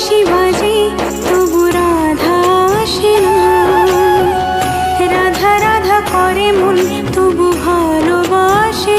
বাঁশি বাজে রাধা আসে রাধা রাধা করে মন তবু ভালোবাসে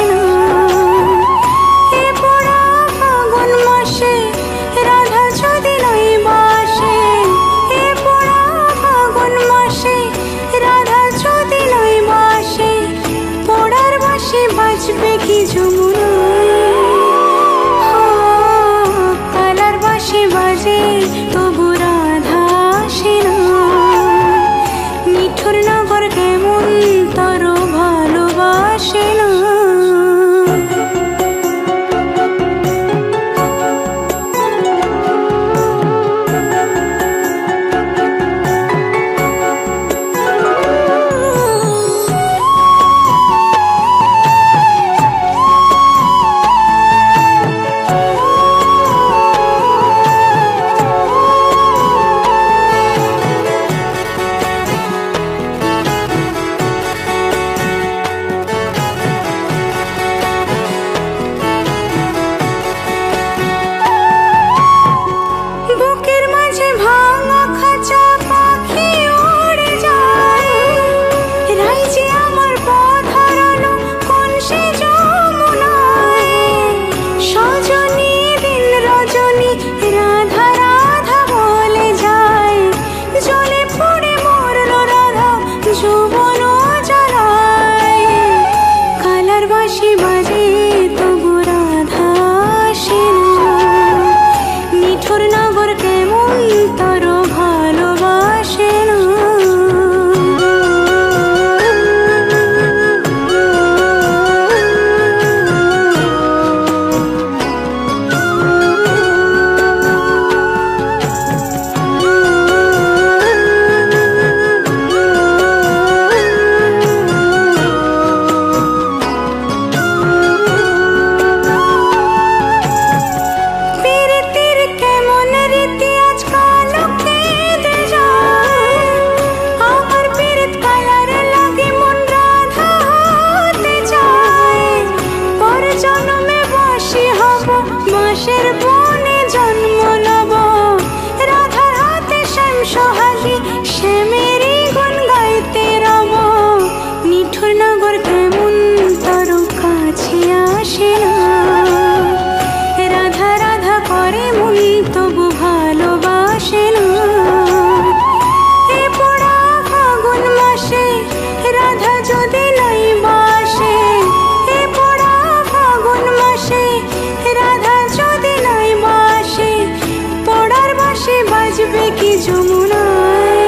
যমুনায়।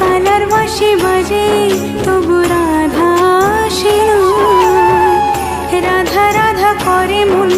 কালার বাসি বাজে তবু রাধা সে করে মন